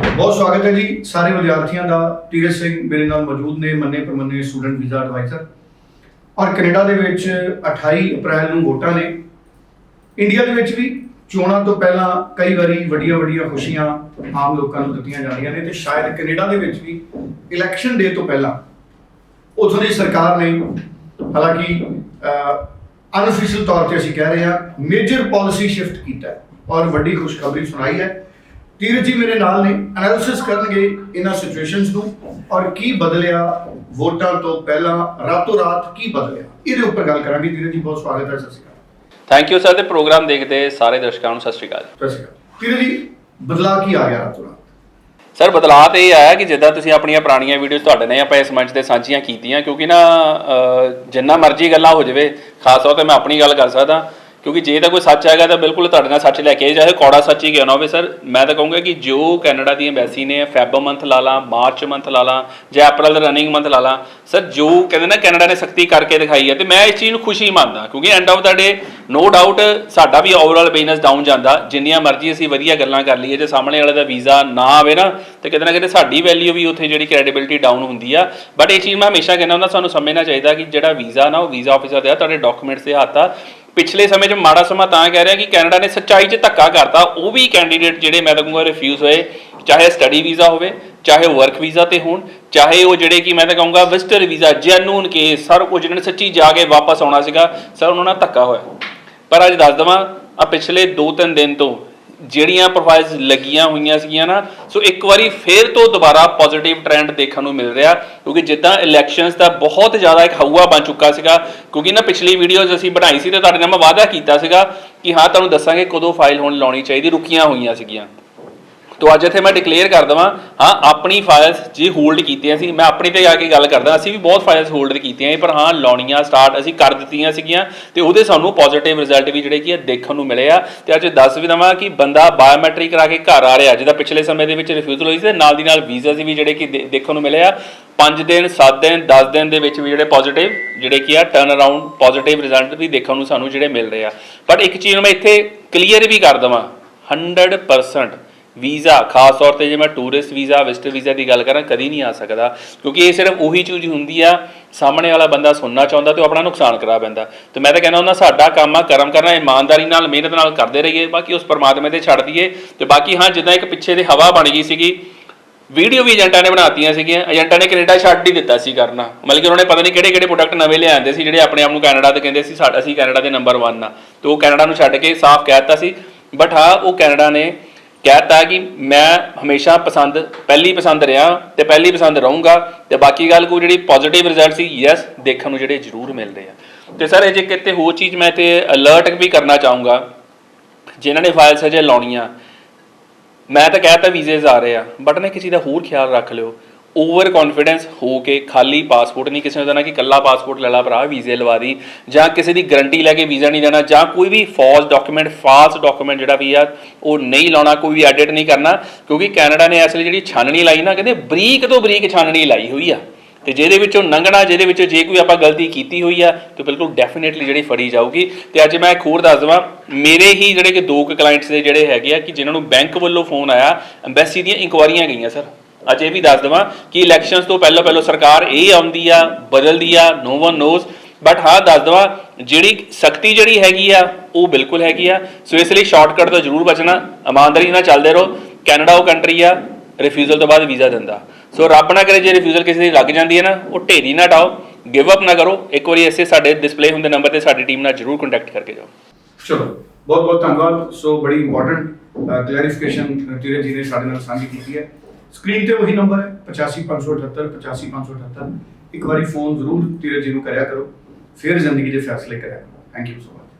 ਬਹੁਤ ਸਵਾਗਤ ਹੈ ਜੀ ਸਾਰੇ ਵਿਦਿਆਰਥੀਆਂ ਦਾ। ਤੀਰਥ ਸਿੰਘ ਮੇਰੇ ਨਾਲ ਮੌਜੂਦ ਨੇ, ਮੰਨੇ ਪ੍ਰਮੰਨੇ ਸਟੂਡੈਂਟ ਵੀਜ਼ਾ ਐਡਵਾਈਜ਼ਰ ਔਰ ਕੈਨੇਡਾ ਦੇ ਵਿੱਚ 28 ਅਪ੍ਰੈਲ ਨੂੰ ਵੋਟਾਂ ਨੇ। ਇੰਡੀਆ ਦੇ ਵਿੱਚ ਵੀ ਚੋਣਾਂ ਤੋਂ ਪਹਿਲਾਂ ਕਈ ਵਾਰੀ ਵੱਡੀਆਂ ਵੱਡੀਆਂ ਖੁਸ਼ੀਆਂ ਆਮ ਲੋਕਾਂ ਨੂੰ ਦਿੱਤੀਆਂ ਜਾਂਦੀਆਂ ਨੇ ਤੇ ਸ਼ਾਇਦ ਕੈਨੇਡਾ ਦੇ ਵਿੱਚ ਵੀ ਇਲੈਕਸ਼ਨ ਡੇ ਤੋਂ ਪਹਿਲਾਂ ਉਥੋਂ ਦੀ ਸਰਕਾਰ ਨੇ, ਹਾਲਾਂਕਿ ਅਨਅਫੀਸ਼ੀਅਲ ਤੌਰ ਤੇ ਅਸੀਂ ਕਹਿ ਰਹੇ ਹਾਂ ਮੇਜਰ ਪਾਲਿਸੀ ਸ਼ਿਫਟ ਕੀਤਾ ਔਰ ਵੱਡੀ ਖੁਸ਼ਖਬਰੀ ਸੁਣਾਈ ਹੈ। ਤੀਰਥ ਜੀ ਮੇਰੇ ਨਾਲ ਨੇ ਐਨਾਲਿਸਿਸ ਕਰਨਗੇ ਇਹਨਾਂ ਸਿਚੁਏਸ਼ਨਸ ਨੂੰ ਔਰ ਕੀ ਬਦਲਿਆ ਵੋਟਾਂ ਤੋਂ ਪਹਿਲਾਂ ਰਾਤੋਂ ਰਾਤ ਕੀ ਬਦਲਿਆ? ਇਹਦੇ ਉੱਪਰ ਗੱਲ ਕਰਾਂਗੇ। ਤੀਰਥ ਜੀ ਬਹੁਤ ਸਵਾਗਤ ਹੈ Sat Sri Akal. Thank you sir ਤੇ ਪ੍ਰੋਗਰਾਮ ਦੇਖਦੇ ਸਾਰੇ ਦਰਸ਼ਕਾਂ ਨੂੰ ਸਤਿ ਸ਼੍ਰੀ ਅਕਾਲ। ਸਤਿ ਸ਼੍ਰੀ ਅਕਾਲ। ਤੀਰਥ ਜੀ ਬਦਲਾ ਕੀ ਆ ਗਿਆ ਰਾਤੋਂ ਰਾਤ? ਸਰ ਬਦਲਾਅ ਤੇ ਇਹ ਆਇਆ ਕਿ ਜਿੱਦਾਂ ਤੁਸੀਂ ਆਪਣੀਆਂ ਪੁਰਾਣੀਆਂ ਵੀਡੀਓਜ਼ ਤੁਹਾਡੇ ਨੇ ਆਪਾਂ ਇਸ ਮੰਚ ਤੇ ਸਾਂਝੀਆਂ ਕੀਤੀਆਂ ਕਿਉਂਕਿ ਨਾ ਜਿੰਨਾ ਮਰਜ਼ੀ ਗੱਲਾਂ ਹੋ ਜਾਵੇ ਖਾਸ ਤੌਰ ਤੇ ਮੈਂ ਆਪਣੀ ਗੱਲ ਕਰ ਸਕਦਾ ਕਿਉਂਕਿ ਜੇ ਤਾਂ ਕੋਈ ਸੱਚ ਹੈਗਾ ਤਾਂ ਬਿਲਕੁਲ ਤੁਹਾਡੇ ਨਾਲ ਸੱਚ ਲੈ ਕੇ ਆਏ, ਚਾਹੇ ਕੌੜਾ ਸੱਚ ਹੀ ਕਿਉਂ ਨਾ ਹੋਵੇ ਸਰ। ਮੈਂ ਤਾਂ ਕਹੂੰਗਾ ਕਿ ਜੋ ਕੈਨੇਡਾ ਦੀ ਐਮਬੈਸੀ ਨੇ ਫੈਬ ਮੰਥ ਲਾ ਲਾ ਮਾਰਚ ਮੰਥ ਲਾ ਲਾ ਜਾਂ ਅਪ੍ਰੈਲ ਦਾ ਰਨਿੰਗ ਮੰਥ ਲਾ ਲਾ ਸਰ ਜੋ ਕਹਿੰਦੇ ਨਾ ਕੈਨੇਡਾ ਨੇ ਸਖਤੀ ਕਰਕੇ ਦਿਖਾਈ ਹੈ ਤੇ ਮੈਂ ਇਸ ਚੀਜ਼ ਨੂੰ ਖੁਸ਼ੀ ਮੰਨਦਾ ਕਿਉਂਕਿ ਐਂਡ ਆਫ ਦਾ ਡੇ ਨੋ ਡਾਊਟ ਸਾਡਾ ਵੀ ਓਵਰਆਲ ਬਿਜ਼ਨਸ ਡਾਊਨ ਜਾਂਦਾ ਜਿੰਨੀਆਂ ਮਰਜ਼ੀ ਅਸੀਂ ਵਧੀਆ ਗੱਲਾਂ ਕਰ ਲਈਏ ਜੇ ਸਾਹਮਣੇ ਵਾਲੇ ਦਾ ਵੀਜ਼ਾ ਨਾ ਆਵੇ ਨਾ ਤੇ ਕਿਤੇ ਨਾ ਕਿਤੇ ਸਾਡੀ ਵੈਲਿਊ ਵੀ ਉੱਥੇ ਜਿਹੜੀ ਕ੍ਰੈਡੀਬਿਲਟੀ ਡਾਊਨ ਹੁੰਦੀ ਆ। ਬਟ ਇਹ ਚੀਜ਼ ਮੈਂ ਹਮੇਸ਼ਾ ਕਹਿੰਦਾ ਹੁੰਦਾ ਸਾਨੂੰ ਸਮਝਣਾ ਚਾਹੀਦਾ ਕਿ ਜਿਹੜਾ ਵੀਜ਼ਾ ਨਾ ਉਹ ਵੀਜ਼ਾ ਆਫੀਸਰ ਦੇ ਆ ਤੁਹਾਡੇ ਡਾਕੂਮੈਂਟਸ ਦੇ ਹੱਥ ਆ। ਪਿਛਲੇ ਸਮੇਂ 'ਚ ਮਾੜਾ ਸਮਾਂ ਤਾਂ ਕਹਿ ਰਿਹਾ ਕਿ ਕੈਨੇਡਾ ਨੇ ਸੱਚਾਈ 'ਚ ਧੱਕਾ ਕਰਤਾ, ਉਹ ਵੀ ਕੈਂਡੀਡੇਟ ਜਿਹੜੇ ਮੈਂ ਤਾਂ ਕਹੂੰਗਾ ਰਿਫਿਊਜ਼ ਹੋਏ, ਚਾਹੇ ਸਟੱਡੀ ਵੀਜ਼ਾ ਹੋਵੇ, ਚਾਹੇ ਵਰਕ ਵੀਜ਼ਾ ਤੇ ਹੋਣ, ਚਾਹੇ ਉਹ ਜਿਹੜੇ ਕਿ ਮੈਂ ਤਾਂ ਕਹੂੰਗਾ visitor visa genuine case sir, ਉਹ ਜਿਹਨਾਂ ਨੇ ਸੱਚੀ ਜਾ ਕੇ ਵਾਪਸ ਆਉਣਾ ਸੀਗਾ, ਸਰ, ਉਹਨਾਂ ਨਾਲ ਧੱਕਾ ਹੋਇਆ। ਪਰ ਅੱਜ ਦੱਸ ਦਵਾਂ ਆ ਪਿਛਲੇ 2-3 ਦਿਨ ਤੋਂ ਜਿਹੜੀਆਂ ਪ੍ਰੋਫਾਈਲਸ ਲੱਗੀਆਂ ਹੋਈਆਂ ਸੀਗੀਆਂ ਨਾ, ਸੋ ਇੱਕ ਵਾਰੀ ਫੇਰ ਤੋਂ ਦੁਬਾਰਾ ਪੋਜ਼ਿਟਿਵ ਟ੍ਰੈਂਡ ਦੇਖਣ ਨੂੰ ਮਿਲ ਰਿਹਾ, ਕਿਉਂਕਿ ਜਿੱਦਾਂ ਇਲੈਕਸ਼ਨਸ ਦਾ ਬਹੁਤ ਜ਼ਿਆਦਾ ਇੱਕ ਹਊਆ ਬਣ ਚੁੱਕਾ ਸੀਗਾ, ਕਿਉਂਕਿ ਨਾ ਪਿਛਲੀ ਵੀਡੀਓਜ਼ ਅਸੀਂ ਬਣਾਈ ਸੀ ਤੇ ਤੁਹਾਡੇ ਨਾਲ ਮੈਂ ਵਾਅਦਾ ਕੀਤਾ ਸੀਗਾ ਕਿ ਹਾਂ, ਤੁਹਾਨੂੰ ਦੱਸਾਂਗੇ ਕਦੋਂ ਫਾਈਲ ਹੁਣ ਲਾਉਣੀ ਚਾਹੀਦੀ, ਰੁਕੀਆਂ ਹੋਈਆਂ ਸੀਗੀਆਂ। ਤੋ ਅੱਜ ਇੱਥੇ ਮੈਂ ਡਿਕਲੇਅਰ ਕਰ ਦਵਾਂ, ਹਾਂ, ਆਪਣੀ ਫਾਈਲਸ ਜੀ ਹੋਲਡ ਕੀਤੀਆਂ ਸੀ, ਮੈਂ ਆਪਣੀ ਤੇ ਆ ਕੇ ਗੱਲ ਕਰਦਾ, ਅਸੀਂ ਵੀ ਬਹੁਤ ਫਾਈਲਸ ਹੋਲਡ ਕੀਤੀਆਂ ਪਰ ਹਾਂ, ਲਾਉਣੀਆਂ ਸਟਾਰਟ ਅਸੀਂ ਕਰ ਦਿੱਤੀਆਂ ਸੀਗੀਆਂ ਤੇ ਉਹਦੇ ਸਾਨੂੰ ਪੋਜ਼ਿਟਿਵ ਰਿਜ਼ਲਟ ਵੀ ਜਿਹੜੇ ਕੀ ਆ ਦੇਖਣ ਨੂੰ ਮਿਲੇ ਆ ਤੇ ਅੱਜ ਦੱਸ ਵੀ ਦਵਾਂ ਕਿ ਬੰਦਾ ਬਾਇਓਮੈਟ੍ਰਿਕ ਕਰਾ ਕੇ ਘਰ ਆ ਰਿਹਾ ਜਿਹਦਾ ਪਿਛਲੇ ਸਮੇਂ ਦੇ ਵਿੱਚ ਰਿਫਿਊਜ਼ਲ ਹੋਈ ਸੀ ਤੇ ਨਾਲ ਦੀ ਨਾਲ ਵੀਜ਼ਾ ਵੀ ਜਿਹੜੇ ਕਿ ਦੇ- ਦੇਖਣ ਨੂੰ ਮਿਲੇ ਆ 5 ਦਿਨ 7 ਦਿਨ 10 ਦਿਨ ਦੇ ਵਿੱਚ ਵੀ ਜਿਹੜੇ ਪੋਜ਼ਿਟਿਵ ਜਿਹੜੇ ਕੀ ਆ ਟਰਨ ਅਰਾਊਂਡ ਪੋਜ਼ਿਟਿਵ ਰਿਜ਼ਲਟ ਵੀ ਦੇਖਣ ਨੂੰ ਸਾਨੂੰ ਜਿਹੜੇ ਮਿਲ ਰਹੇ ਆ। ਬਟ ਇੱਕ ਚੀਜ਼ ਨੂੰ ਮੈਂ ਇੱਥੇ ਕਲੀਅਰ ਵੀ ਕਰ ਦਵਾਂ 100% ਵੀਜ਼ਾ, ਖਾਸ ਤੌਰ ਤੇ ਜੇ ਮੈਂ ਟੂਰਿਸਟ ਵੀਜ਼ਾ ਵਿਜ਼ਟਰ ਵੀਜ਼ਾ ਦੀ ਗੱਲ ਕਰਾਂ, ਕਦੀ ਨਹੀਂ ਆ ਸਕਦਾ। ਕਿਉਂਕਿ ਇਹ ਸਿਰਫ ਉਹੀ ਚੀਜ਼ ਹੁੰਦੀ ਆ, ਸਾਹਮਣੇ ਵਾਲਾ ਬੰਦਾ ਸੁਣਨਾ ਚਾਹੁੰਦਾ ਤੇ ਉਹ ਆਪਣਾ ਨੁਕਸਾਨ ਕਰਾ ਪੈਂਦਾ ਤੇ ਮੈਂ ਤਾਂ ਕਹਿੰਦਾ ਹੁੰਦਾ, ਸਾਡਾ ਕੰਮ ਆ, ਕਰਮ ਕਰਨਾ, ਇਮਾਨਦਾਰੀ ਨਾਲ, ਮਿਹਨਤ ਨਾਲ ਕਰਦੇ ਰਹੀਏ, ਬਾਕੀ ਉਸ ਪਰਮਾਤਮਾ ਤੇ ਛੱਡ ਦਈਏ। ਤੇ ਬਾਕੀ ਹਾਂ, ਜਿੱਦਾਂ ਇੱਕ ਪਿੱਛੇ ਦੇ ਹਵਾ ਬਣ ਗਈ ਸੀਗੀ, ਵੀਡੀਓ ਵੀ ਏਜੰਟਾਂ ਨੇ ਬਣਾਤੀਆਂ ਸੀਗੀਆਂ। ਏਜੰਟਾਂ ਨੇ ਕੈਨੇਡਾ ਛੱਡ ਹੀ ਦਿੱਤਾ ਸੀ ਕਰਨਾ। ਮਤਲਬ ਕਿ ਉਹਨਾਂ ਨੇ ਪਤਾ ਨਹੀਂ ਕਿਹੜੇ ਕਿਹੜੇ ਪ੍ਰੋਡਕਟ ਨਵੇਂ ਲਿਆਂਦੇ ਸੀ, ਜਿਹੜੇ ਆਪਣੇ ਆਪ ਨੂੰ ਕੈਨੇਡਾ ਤੇ ਕਹਿੰਦੇ ਸੀ, ਸਾਡਾ ਅਸੀਂ ਕੈਨੇਡਾ ਦੇ ਨੰਬਰ 1 ਆ। ਤੇ ਉਹ ਕੈਨੇਡਾ ਨੂੰ ਛੱਡ ਕੇ ਸਾਫ਼ ਕਹਿ ਦਿੱਤਾ ਸੀ। ਬਟ ਹਾਂ, ਉਹ ਕੈਨੇਡਾ ਨੇ ਕਹਿਤਾ ਕਿ ਮੈਂ ਹਮੇਸ਼ਾ ਪਸੰਦ, ਪਹਿਲੀ ਪਸੰਦ ਰਿਹਾ ਤੇ ਪਹਿਲੀ ਪਸੰਦ ਰਹੂੰਗਾ ਤੇ ਬਾਕੀ ਗੱਲ ਕੋਈ ਜਿਹੜੀ ਪੋਜ਼ਿਟਿਵ ਰਿਜ਼ਲਟ ਸੀ ਯੈਸ ਦੇਖਣ ਨੂੰ ਜਿਹੜੇ ਜ਼ਰੂਰ ਮਿਲਦੇ ਆ। ਤੇ ਸਰ, ਇਹ ਜੇ ਕਿਤੇ ਹੋਰ ਚੀਜ਼ ਮੈਂ ਤੇ ਅਲਰਟ ਵੀ ਕਰਨਾ ਚਾਹੂੰਗਾ, ਜਿਨ੍ਹਾਂ ਨੇ ਫਾਈਲਸ ਹਜੇ ਲਾਉਣੀਆਂ, ਮੈਂ ਤਾਂ ਕਹਿਤਾ ਵੀਜ਼ੇਸ ਆ ਰਹੇ ਆ ਬਟ ਨੇ ਕਿਸੇ ਦਾ ਹੋਰ ਖਿਆਲ ਰੱਖ ਲਿਓ। ਓਵਰ ਕੌਨਫੀਡੈਂਸ ਹੋ ਕੇ ਖਾਲੀ ਪਾਸਪੋਰਟ ਨਹੀਂ, ਕਿਸੇ ਨੂੰ ਦੇਣਾ ਕਿ ਕੱਲਾ ਪਾਸਪੋਰਟ ਲੈ ਲਾ ਭਰਾ, ਵੀਜ਼ੇ ਲਵਾ ਦੀ, ਜਾਂ ਕਿਸੇ ਦੀ ਗਾਰੰਟੀ ਲੈ ਕੇ ਵੀਜ਼ਾ ਨਹੀਂ ਦੇਣਾ ਜਾਂ ਕੋਈ ਵੀ ਫਾਲਸ ਡਾਕੂਮੈਂਟ ਫਾਲਸ ਡਾਕੂਮੈਂਟ ਜਿਹੜਾ ਵੀ ਆ, ਉਹ ਨਹੀਂ ਲਾਉਣਾ, ਕੋਈ ਵੀ ਐਡਿਟ ਨਹੀਂ ਕਰਨਾ, ਕਿਉਂਕਿ ਕੈਨੇਡਾ ਨੇ ਇਸ ਲਈ ਜਿਹੜੀ ਛਾਨਣੀ ਲਾਈ ਨਾ, ਕਹਿੰਦੇ ਬਰੀਕ ਤੋਂ ਬਰੀਕ ਛਾਨਣੀ ਲਾਈ ਹੋਈ ਆ। ਤੇ ਜਿਹਦੇ ਵਿੱਚੋਂ ਲੰਘਣਾ ਜਿਹਦੇ ਵਿੱਚੋਂ ਜੇ ਕੋਈ ਆਪਾਂ ਗਲਤੀ ਕੀਤੀ ਹੋਈ ਆ, ਤੇ ਬਿਲਕੁਲ ਡੈਫੀਨਿਟਲੀ ਜਿਹੜੀ ਫੜੀ ਜਾਊਗੀ। ਤੇ ਅੱਜ ਮੈਂ ਇੱਕ ਹੋਰ ਦੱਸ ਦਵਾਂ, ਮੇਰੇ ਹੀ ਜਿਹੜੇ ਕਿ ਦੋ ਕੁ ਕਲਾਇੰਟਸ ਦੇ ਜਿਹੜੇ ਹੈਗੇ ਆ, ਕਿ ਜਿਨ੍ਹਾਂ ਨੂੰ ਬੈਂਕ ਵੱਲੋਂ ਫੋਨ ਆਇਆ ਐਮਬੈਸੀ ਦੀਆਂ ਇਨਕੁਆਰੀਆਂ ਗਈਆਂ ਸਰ ਅੱਜ ਇਹ ਵੀ ਦੱਸ ਦਵਾਂ ਕਿ ਇਲੈਕਸ਼ਨਸ ਤੋਂ ਪਹਿਲਾਂ ਪਹਿਲਾਂ ਸਰਕਾਰ ਇਹ ਆਉਂਦੀ ਆ, ਬਦਲਦੀ ਆ ਨੋ ਵਨ ਨੋਜ਼ ਬਟ ਹਾਂ, ਦੱਸ ਦਵਾਂ, ਜਿਹੜੀ ਸਖਤੀ ਜਿਹੜੀ ਹੈਗੀ ਆ, ਉਹ ਬਿਲਕੁਲ ਹੈਗੀ ਆ। ਸੋ ਇਸ ਲਈ ਸ਼ਾਰਟਕਟ ਤੋਂ ਜ਼ਰੂਰ ਬਚਣਾ, ਇਮਾਨਦਾਰੀ ਨਾਲ ਚੱਲਦੇ ਰਹੋ। ਕੈਨੇਡਾ ਉਹ ਕੰਟਰੀ ਆ ਰਿਫਿਊਜ਼ਲ ਤੋਂ ਬਾਅਦ ਵੀਜ਼ਾ ਦਿੰਦਾ। ਸੋ ਰੱਬ ਨਾ ਕਰੇ ਜੇ ਰਿਫਿਊਜ਼ਲ ਕਿਸੇ ਦੀ ਲੱਗ ਜਾਂਦੀ ਹੈ ਨਾ, ਉਹ ਢੇਰੀ ਨਾ ਡਾਓ ਗਿਵ ਅਪ ਨਾ ਕਰੋ। ਇੱਕ ਵਾਰੀ ਐਸੇ ਸਾਡੇ ਡਿਸਪਲੇ ਹੁੰਦੇ ਨੰਬਰ ਤੇ ਸਾਡੀ ਟੀਮ ਨਾਲ ਜ਼ਰੂਰ ਕੰਟੈਕਟ ਕਰਕੇ ਜਾਓ। ਚਲੋ ਬਹੁਤ ਬਹੁਤ ਧੰਨਵਾਦ। ਸੋ ਬੜੀ ਇੰਪੋਰਟੈਂਟ ਕਲੈਰੀਫਿਕੇਸ਼ਨ ਤੀਰਥ ਜੀ ਨੇ ਸਾਡੇ ਨਾਲ ਸਾਂਝੀ ਕੀਤੀ ਹੈ। ਸਕਰੀਨ ਤੇ ਉਹੀ ਨੰਬਰ ਹੈ 85578 85578 ਇੱਕ ਵਾਰੀ ਫੋਨ ਜ਼ਰੂਰ ਤੀਰਥ ਜੀ ਨੂੰ ਕਰਿਆ ਕਰੋ, ਫਿਰ ਜ਼ਿੰਦਗੀ ਦੇ ਫੈਸਲੇ ਕਰਿਆ ਕਰੋ। Thank you so much